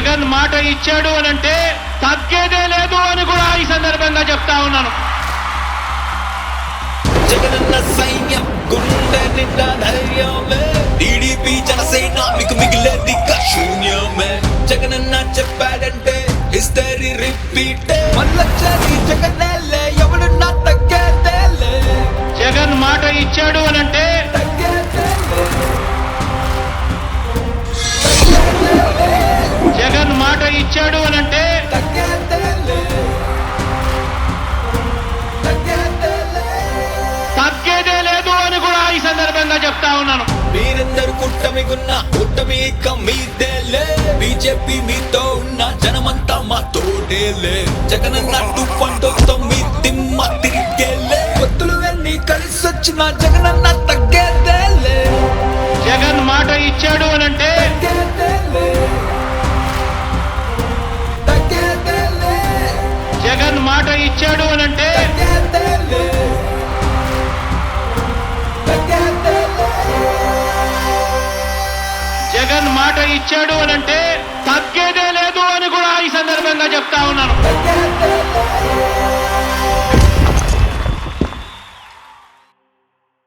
జగన్ మాట ఇచ్చాడు అని అంటే తగ్గేదే లేదు అని కూడా ఈ సందర్భంగా చెప్తా ఉన్నాను. జగనన్న సైన్యం గుండె నిండా ధైర్యమే. టీడీపీ జనసేన మీకు మిగిలేది శూన్యమే. జగనన్న చెప్పాడంటే హిస్టరీ రిపీట్. మళ్ళొచ్చేది జగనేలే ఎవడున్నా తగ్గేదేలే. జగన్ మాట ఇచ్చాడు అని మాట ఇచ్చాడు అని అంటే తగ్గేదే లేదు అని కూడా ఈ సందర్భంగా చెప్తా ఉన్నాను. మీరందరూ కుట్టమిగున్న కుట్టమి ఇక మీదేలే బీజేపీ మీతో ఉన్న జనమంతా మా తోడేలే జగనన్న టూ పాయింట్ మీ దిమ్మ తిరిగేలే పొత్తులు వెళ్ళి కలిసి వచ్చిన జగనన్న తగ్గేదేలే జగన్ మాట ఇచ్చాడు అని ఇచ్చాడు అని అంటే జగన్ మాట ఇచ్చాడు అని అంటే తగ్గేదే లేదు అని కూడా ఈ సందర్భంగా చెప్తా ఉన్నాను.